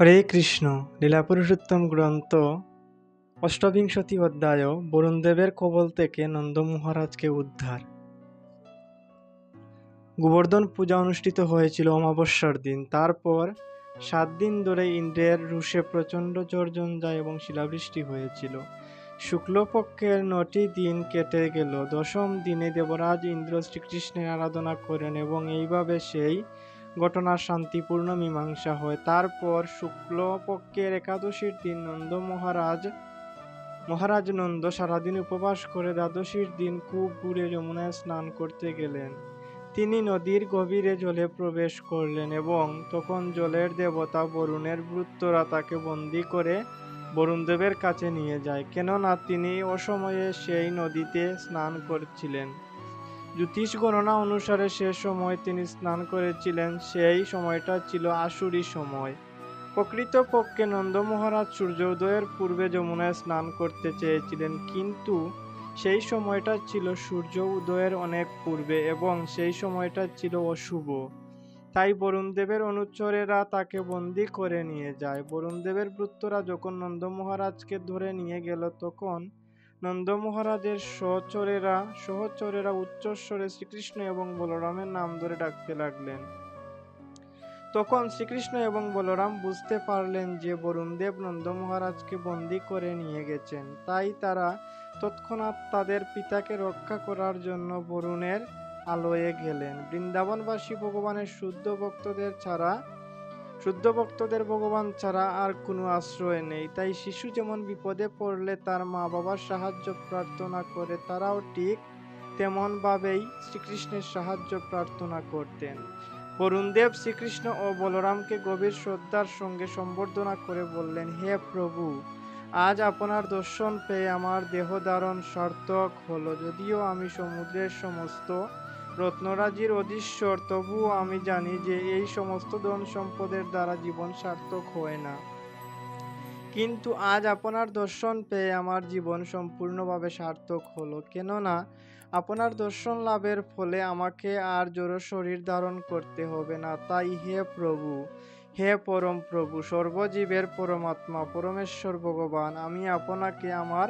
হরে কৃষ্ণ লীলা পুরুষোত্তম গ্রন্থ, অষ্টবিংশতি অধ্যায়, বরুণদেবের কবল থেকে নন্দ মহারাজকে উদ্ধার। গোবর্ধন পূজা অনুষ্ঠিত হয়েছিল অমাবস্যার দিন। তারপর সাত দিন ধরে ইন্দ্রের রুষে প্রচণ্ড যায় এবং শিলাবৃষ্টি হয়েছিল। শুক্লপক্ষের নটি দিন কেটে গেল। দশম দিনে দেবরাজ ইন্দ্র শ্রীকৃষ্ণের আরাধনা করেন এবং এইভাবে সেই ঘটনার শান্তিপূর্ণ মীমাংসা হয়। তারপর শুক্লপক্ষের একাদশীর দিন নন্দ মহারাজ মহারাজ নন্দ সারাদিন উপবাস করে দ্বাদশীর দিন কূপ ঘুরে যমুনায় স্নান করতে গেলেন। তিনি নদীর গভীরে জলে প্রবেশ করলেন এবং তখন জলের দেবতা বরুণের বৃত্তরা তাকে বন্দি করে বরুণদেবের কাছে নিয়ে যায়। কেননা তিনি অসময়ে সেই নদীতে স্নান করছিলেন। জ্যোতিষ গণনা অনুসারে সে সময় তিনি স্নান করেছিলেন। সেই সময়টা ছিল আশুরি সময়। প্রকৃতপক্ষে নন্দ মহারাজ সূর্য উদয়ের পূর্বে যমুনায় স্নান করতে চেয়েছিলেন, কিন্তু সেই সময়টা ছিল সূর্য উদয়ের অনেক পূর্বে এবং সেই সময়টা ছিল অশুভ। তাই বরুণদেবের অনুচরেরা তাকে বন্দি করে নিয়ে যায়। বরুণদেবের বৃত্তরা যখন নন্দ মহারাজকে ধরে নিয়ে গেল, তখন নন্দ মহারাজের সহচরেরা সহচরেরা উচ্চস্বরে শ্রীকৃষ্ণ এবং বলরামের নাম ধরে ডাকতে লাগলেন। তখন শ্রীকৃষ্ণ এবং বলরাম বুঝতে পারলেন যে বরুণদেব নন্দ মহারাজকে বন্দি করে নিয়ে গেছেন। তাই তারা তৎক্ষণাৎ তাদের পিতাকে রক্ষা করার জন্য বরুণের আলোয়ে গেলেন। বৃন্দাবনবাসী ভগবানের শুদ্ধ ভক্তদের ছাড়া শুদ্ধ ভক্তদের ভগবান ছাড়া আর কোনো আশ্রয় নেই। তাই শিশু যেমন বিপদে পড়লে তার মা বাবার সাহায্য প্রার্থনা করে, তারাও ঠিক তেমনভাবেই শ্রীকৃষ্ণের সাহায্য প্রার্থনা করতেন। বরুণদেব শ্রীকৃষ্ণ ও বলরামকে গভীর শ্রদ্ধার সঙ্গে সম্বর্ধনা করে বললেন, হে প্রভু, আজ আপনার দর্শন পেয়ে আমার দেহধারণ সার্থক হলো। যদিও আমি সমুদ্রের সমস্ত রত্নরাজির অধীশ্বর তবুও আমি জানি যে এই সমস্ত ধন সম্পদের দ্বারা জীবন সার্থক হয় না। কিন্তু আজ আপনার দর্শন পেয়ে আমার জীবন সম্পূর্ণভাবে সার্থক হলো। কেননা, আপনার দর্শন লাভের ফলে আমাকে আর জড় শরীর ধারণ করতে হবে না। তাই হে প্রভু হে পরম প্রভু সর্বজীবের পরমাত্মা, পরমেশ্বর ভগবান, আমি আপনাকে আমার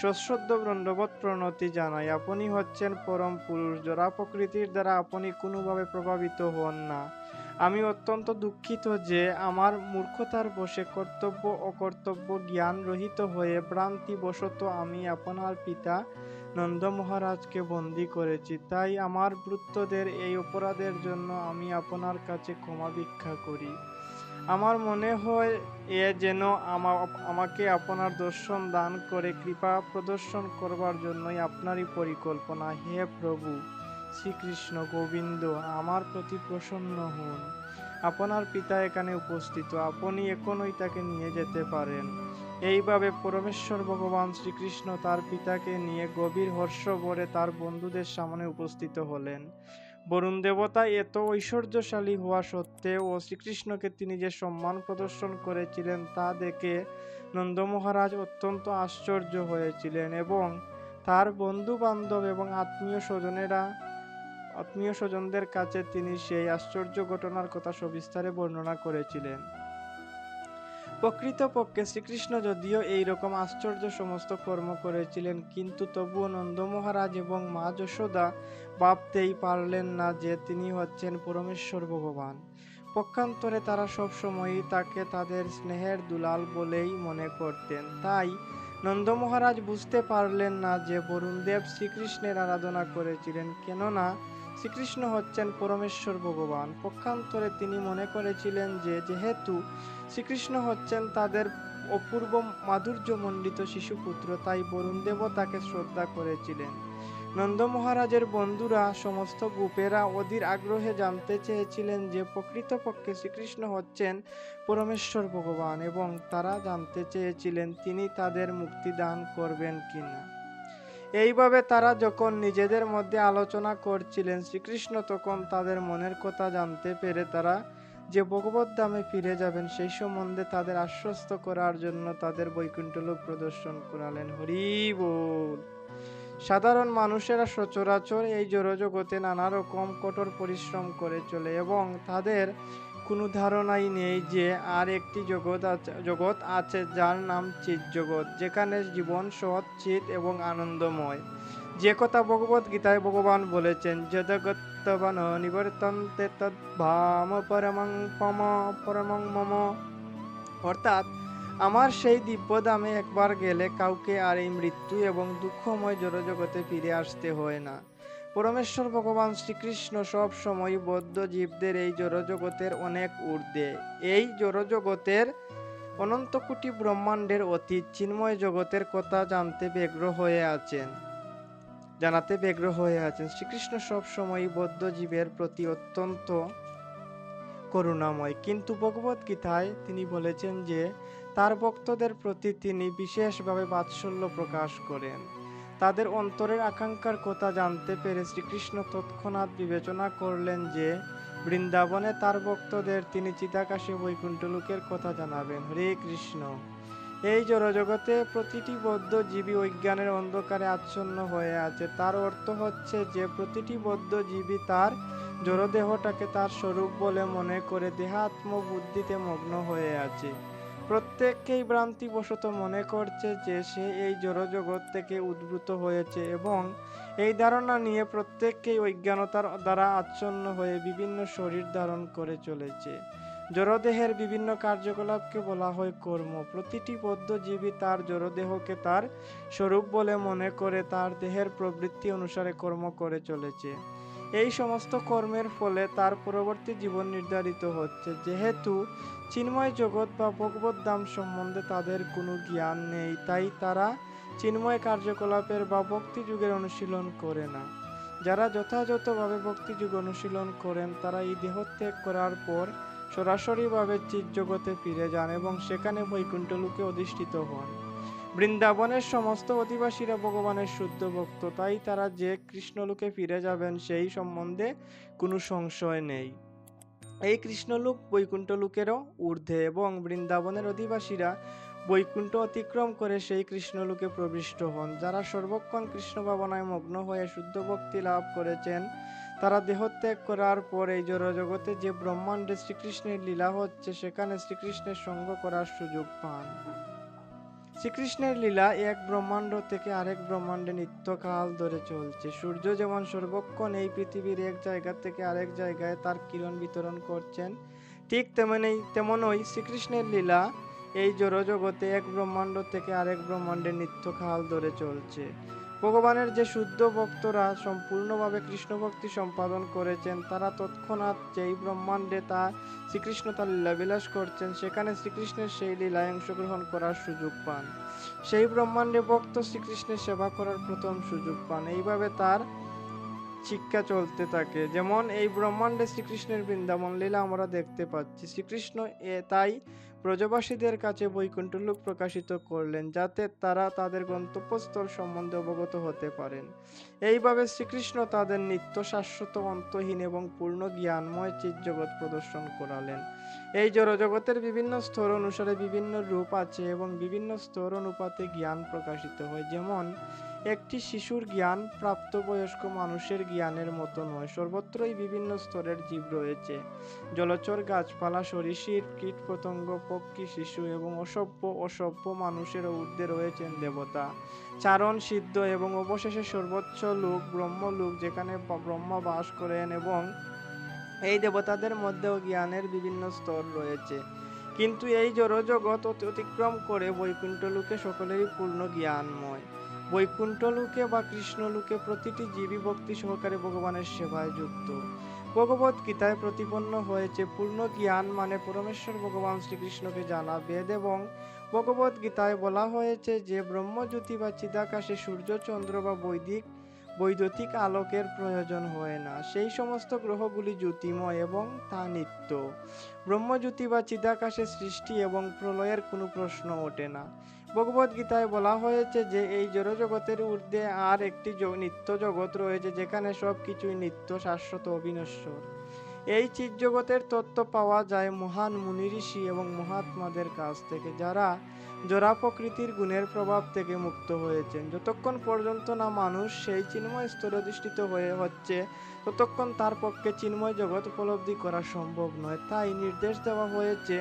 সশ্রদ্ধ দণ্ডবত প্রণতি জানাই। আপনি হচ্ছেন পরম পুরুষ জরা প্রকৃতির দ্বারা আপনি কোনোভাবে প্রভাবিত হন না। আমি অত্যন্ত দুঃখিত যে আমার মূর্খতার বশে কর্তব্য, অকর্তব্য জ্ঞান রহিত হয়ে ভ্রান্তিবশত আমি আপনার পিতা নন্দ মহারাজকে বন্দি করেছি। তাই আমার বৃত্তদের এই অপরাধের জন্য আমি আপনার কাছে ক্ষমা ভিক্ষা করি। আমার মনে হয় এ যেন আমা- আমাকে আপনার দর্শন দান করে, কৃপা প্রদর্শন করবার জন্যই আপনারই পরিকল্পনা। হে প্রভু, শ্রীকৃষ্ণ গোবিন্দ, আমার প্রতি প্রসন্ন হন। আপনার পিতা এখানে উপস্থিত, আপনি এখনই তাকে নিয়ে যেতে পারেন। এইভাবে পরমেশ্বর ভগবান শ্রীকৃষ্ণ তার পিতাকে নিয়ে গভীর হর্ষ ভরে তার বন্ধুদের সামনে উপস্থিত হলেন। বরুণ দেবতা এত ঐশ্বর্যশালী হওয়া সত্ত্বেও শ্রীকৃষ্ণকে তিনি যে সম্মান প্রদর্শন করেছিলেন তা দেখে নন্দ মহারাজ অত্যন্ত আশ্চর্য হয়েছিলেন এবং তার বন্ধু বান্ধব এবং আত্মীয় স্বজনেরা, আত্মীয় স্বজনদের কাছে তিনি সেই আশ্চর্য ঘটনার কথা সবিস্তারে বর্ণনা করেছিলেন। প্রকৃতপক্ষে শ্রীকৃষ্ণ যদিও এই রকম আশ্চর্য সমস্ত কর্ম করেছিলেন, কিন্তু তবুও নন্দ মহারাজ এবং মা যশোদা ভাবতেই পারলেন না যে তিনি হচ্ছেন পরমেশ্বর ভগবান। পক্ষান্তরে তারা সবসময়ই তাকে তাদের স্নেহের দুলাল বলেই মনে করতেন। তাই নন্দ মহারাজ বুঝতে পারলেন না যে বরুণদেব শ্রীকৃষ্ণের আরাধনা করেছিলেন, কেননা শ্রীকৃষ্ণ হচ্ছেন পরমেশ্বর ভগবান। পক্ষান্তরে তিনি মনে করেছিলেন যে, যেহেতু শ্রীকৃষ্ণ হচ্ছেন তাদের অপূর্ব মাধুর্যমণ্ডিত শিশুপুত্র, তাই বরুণদেব তাকে শ্রদ্ধা করেছিলেন। নন্দ মহারাজের বন্ধুরা, সমস্ত গোপেরা অধীর আগ্রহে জানতে চেয়েছিলেন যে, প্রকৃতপক্ষে শ্রীকৃষ্ণ হচ্ছেন পরমেশ্বর ভগবান এবং তারা জানতে চেয়েছিলেন তিনি তাদের মুক্তি দান করবেন কিনা। এইভাবে তারা যখন নিজেদের মধ্যে আলোচনা করছিলেন, শ্রীকৃষ্ণ তখন তাদের মনের কথা জানতে পেরে তারা যে ভগবত ধামে ফিরে যাবেন, সেই সম্বন্ধে তাদের আশ্বস্ত করার জন্য তাদের বৈকুণ্ঠ লোক প্রদর্শন করালেন। হরি বল। সাধারণ মানুষেরা সচরাচর এই জড়জগতে নানা রকম কঠোর পরিশ্রম করে চলে এবং তাদের কোনো ধারণাই নেই যে আর একটি জগৎ আছে জগৎ আছে যার নাম চিৎ জগৎ, যেখানে জীবন, সৎ, চিত এবং আনন্দময়। যে কথা ভগবত গীতায় ভগবান বলেছেন যদগত্যবান নিবর্তন্তে তদ্ভাম পরমং পম, পরমং মম। অর্থাৎ, আমার সেই দিব্যধামে একবার গেলে কাউকে আর এই মৃত্যু এবং দুঃখময় জড়জগতে ফিরে আসতে হয় না। পরমেশ্বর ভগবান শ্রীকৃষ্ণ সব সময় বদ্ধ জীবদের এই জড়জগতের অনেক ঊর্ধ্বে। এই জড়জগতের অনন্ত কোটি ব্রহ্মাণ্ডের অতীত চিন্ময় জগতের কথা জানতে ব্যগ্র হয়ে আছেন। জানাতে ব্যগ্র হয়ে আছেন। শ্রীকৃষ্ণ সব সময় বদ্ধ জীবের প্রতি অত্যন্ত করুণাময়। কিন্তু ভগবত গীতায় তিনি বলেছেন যে, তার ভক্তদের প্রতি তিনি বিশেষভাবে বাৎসল্য প্রকাশ করেন। তাদের অন্তরের আকাঙ্ক্ষার কথা জানতে পেরে শ্রীকৃষ্ণ তৎক্ষণাৎ বিবেচনা করলেন যে, বৃন্দাবনে তার ভক্তদের তিনি চিতাকাশে বৈকুণ্ঠ লোকের কথা জানাবেন। হরে কৃষ্ণ, এই জড়জগতে প্রতিটি বদ্ধ জীবী অজ্ঞানের অন্ধকারে আচ্ছন্ন হয়ে আছে। তার অর্থ হচ্ছে যে, প্রতিটি বদ্ধ জীবী তার জড়দেহটাকে তার স্বরূপ বলে মনে করে দেহাত্ম বুদ্ধিতে মগ্ন হয়ে আছে। প্রত্যেককেই ভ্রান্তিবশত মনে করছে যে সে এই জড়জগৎ থেকে উদ্ভূত হয়েছে এবং এই ধারণা নিয়ে প্রত্যেককেই অজ্ঞানতার দ্বারা আচ্ছন্ন হয়ে বিভিন্ন শরীর ধারণ করে চলেছে। জড়দেহের বিভিন্ন কার্যকলাপকে বলা হয় কর্ম। প্রতিটি বদ্ধজীবী তার জড়দেহকে তার স্বরূপ বলে মনে করে, তার দেহের প্রবৃত্তি অনুসারে কর্ম করে চলেছে। এই সমস্ত কর্মের ফলে তার পরবর্তী জীবন নির্ধারিত হচ্ছে। যেহেতু চিন্ময় জগৎ বা ভগবত ধাম সম্বন্ধে তাদের কোনো জ্ঞান নেই, তাই তারা চিন্ময় কার্যকলাপের বা ভক্তি যুগের অনুশীলন করে না। যারা যথাযথভাবে ভক্তি যুগ অনুশীলন করেন, তারা এই দেহত্যাগ করার পর সরাসরিভাবে চিৎ জগতে ফিরে যান এবং সেখানে বৈকুণ্ঠ লোকে অধিষ্ঠিত হন। বৃন্দাবনের সমস্ত অধিবাসীরা ভগবানের শুদ্ধ ভক্ত, তাই তারা যে কৃষ্ণলোকে ফিরে যাবেন সেই সম্বন্ধে কোনো সংশয় নেই। এই কৃষ্ণলোক বৈকুণ্ঠ লোকেরও ঊর্ধ্বে এবং বৃন্দাবনের অধিবাসীরা বৈকুণ্ঠ অতিক্রম করে সেই কৃষ্ণলোকে প্রবিষ্ট হন। যারা সর্বক্ষণ কৃষ্ণ ভাবনায় মগ্ন হয়ে শুদ্ধ ভক্তি লাভ করেছেন, তারা দেহত্যাগ করার পর এই জড়জগতে যে ব্রহ্মাণ্ডে শ্রীকৃষ্ণের লীলা হচ্ছে, সেখানে শ্রীকৃষ্ণের সঙ্গ করার সুযোগ পান। শ্রীকৃষ্ণের লীলা এক ব্রহ্মাণ্ড থেকে আরেক ব্রহ্মাণ্ডে নিত্যকাল ধরে চলছে। সূর্য যেমন সর্বক্ষণ এই পৃথিবীর এক জায়গা থেকে আরেক জায়গায় তার কিরণ বিতরণ করছেন, ঠিক তেমনই তেমনই শ্রীকৃষ্ণের লীলা এই জড়জগতে এক ব্রহ্মাণ্ড থেকে আরেক ব্রহ্মাণ্ডে নিত্যকাল ধরে চলছে। ভগবানের যে শুদ্ধ ভক্তরা সম্পূর্ণভাবে কৃষ্ণ ভক্তি সম্পাদন করেছেন, তারা তৎক্ষণাৎ যেই ব্রহ্মাণ্ডে তা শ্রীকৃষ্ণ তার লীলাবিলাস করছেন, সেখানে শ্রীকৃষ্ণের সেই লীলায় অংশগ্রহণ করার সুযোগ পান। সেই ব্রহ্মাণ্ডে ভক্ত শ্রীকৃষ্ণের সেবা করার প্রথম সুযোগ পান। এইভাবে তার শিক্ষা চলতে থাকে। যেমন এই ব্রহ্মাণ্ডে শ্রীকৃষ্ণের বৃন্দাবন লীলা আমরা দেখতে পাচ্ছি। শ্রীকৃষ্ণ এ তাই ব্রজবাসীদের কাছে বৈকুণ্ঠ লোক প্রকাশিত করলেন যাতে তারা তাদের গন্তব্যস্থল সম্বন্ধে অবগত হতে পারেন। এইভাবে শ্রীকৃষ্ণ তাদের নিত্য শাশ্বত অন্তহীন এবং পূর্ণ জ্ঞানময় চিত জগৎ প্রদর্শন করালেন। এই জড়জগতের বিভিন্ন স্তর অনুসারে বিভিন্ন রূপ আছে এবং বিভিন্ন স্তর অনুপাতে জ্ঞান প্রকাশিত হয়। যেমন, একটি শিশুর জ্ঞান প্রাপ্তবয়স্ক মানুষের জ্ঞানের মতো নয় সর্বত্রই বিভিন্ন স্তরের জীব রয়েছে। জলচর গাছপালা, সরীসৃপ, কীট পতঙ্গ, পক্ষী শিশু এবং অসভ্য অসভ্য মানুষের ঊর্ধ্বে রয়েছেন দেবতা। চারণ, সিদ্ধ এবং অবশেষে সর্বোচ্চ লোক, ব্রহ্মলোক যেখানে ব্রহ্মা বাস করেন এবং এই দেবতাদের মধ্যেও জ্ঞানের বিভিন্ন স্তর রয়েছে। কিন্তু এই জড়জগৎ অতি- অতিক্রম করে বৈকুণ্ঠ লোকে সকলেরই পূর্ণ জ্ঞানময়। বৈকুণ্ঠ লোকে বা কৃষ্ণ লোকে প্রতিটি জীবী ভক্তি সহকারে ভগবানের সেবায় যুক্ত। ভগবত গীতায় প্রতিপন্ন হয়েছে, পূর্ণ জ্ঞান মানে পরমেশ্বর ভগবান শ্রীকৃষ্ণকে জানা বেদ এবং ভগবত গীতায় বলা হয়েছে যে ব্রহ্মজ্যোতি বা চিদাকাশে সূর্য, চন্দ্র বা বৈদিক বৈদ্যুতিক আলোকের প্রয়োজন হয় না। সেই সমস্ত গ্রহগুলি জ্যোতিময় এবং তা নিত্য। ব্রহ্মজ্যোতি বা চিদাকাশে সৃষ্টি এবং প্রলয়ের কোনো প্রশ্ন ওঠে না। ভগবত গীতায় বলা হয়েছে যে, এই জড়জগতের ঊর্ধ্বে আর একটি নিত্য জগৎ রয়েছে যেখানে সব কিছুই নিত্য, শাশ্বত, অবিনশ্বর। এই চিৎজগতের তত্ত্ব পাওয়া যায় মহান মুনি ঋষি এবং মহাত্মাদের কাছ থেকে, যারা জোড়া প্রকৃতির গুণের প্রভাব থেকে মুক্ত হয়েছেন। যতক্ষণ পর্যন্ত না মানুষ সেই চিন্ময় স্তরে অধিষ্ঠিত হয়ে হচ্ছে, ততক্ষণ তার পক্ষে চিন্ময় জগৎ উপলব্ধি করা সম্ভব নয়। তাই নির্দেশ দেওয়া হয়েছে,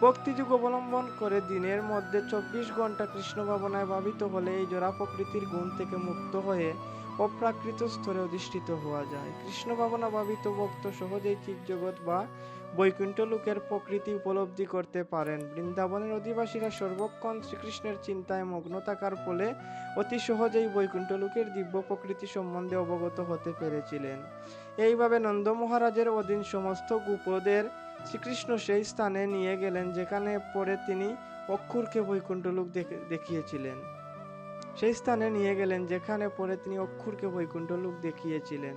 ভক্তিযুগ অবলম্বন করে দিনের মধ্যে চব্বিশ ঘণ্টা কৃষ্ণ ভাবনায় ভাবিত হলে এই জোড়া প্রকৃতির গুণ থেকে মুক্ত হয়ে অপ্রাকৃত স্তরে অধিষ্ঠিত হওয়া যায়। কৃষ্ণ ভাবনা ভাবিত ভক্ত সহজেই চিৎজগৎ বা বৈকুণ্ঠ লোকের প্রকৃতি উপলব্ধি করতে পারেন। বৃন্দাবনের অধিবাসীরা সর্বক্ষণ শ্রীকৃষ্ণের চিন্তায় মগ্ন থাকার ফলে অতি সহজেই বৈকুণ্ঠ লোকের দিব্য প্রকৃতি সম্বন্ধে অবগত হতে পেরেছিলেন। এইভাবে নন্দ মহারাজের অধীন সমস্ত গুপদের শ্রীকৃষ্ণ সেই স্থানে নিয়ে গেলেন, যেখানে পরে তিনি অক্ষুরকে বৈকুণ্ঠ লোক দেখে- দেখিয়েছিলেন। সেই স্থানে নিয়ে গেলেন, যেখানে পরে তিনি অক্ষুরকে বৈকুণ্ঠ লোক দেখিয়েছিলেন।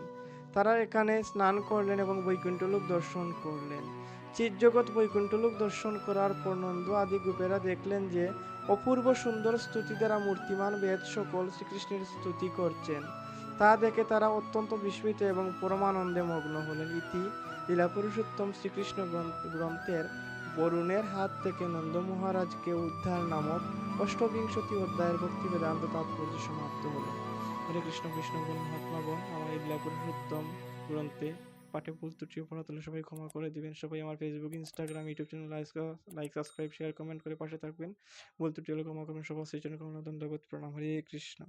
তারা এখানে স্নান করলেন এবং বৈকুণ্ঠ লোক দর্শন করলেন। চিৎজগৎ বৈকুণ্ঠ লোক দর্শন করার পর নন্দ আদি গোপেরা দেখলেন যে, অপূর্ব সুন্দর স্তুতি দ্বারা মূর্তিমান বেদ সকল শ্রীকৃষ্ণের স্তুতি করছেন। তা দেখে তারা অত্যন্ত বিস্মিত এবং পরমানন্দে মগ্ন হলেন। ইতি লীলা পুরুষোত্তম শ্রীকৃষ্ণ গ্রন্থ- গ্রন্থের বরুণের হাত থেকে নন্দ মহারাজকে উদ্ধার নামক অষ্টবিংশতি অধ্যায়ের ভক্তি বেদান্ত তাৎপর্য সমাপ্ত হলো। হরে কৃষ্ণ কৃষ্ণ বল মহাত্মা বল আমার এই লীলা পুরুষোত্তম গ্রন্থে পাঠে ভুল, ত্রুটি পড়া তাহলে সবাই ক্ষমা করে দিবেন। সবাই আমার Facebook Instagram YouTube channel like subscribe share comment করে পাশে থাকবেন। ভুল, ত্রুটি হলে ক্ষমা করবেন। সবার সেই জন্য ধন্যবাদ, প্রণাম। হরে কৃষ্ণ।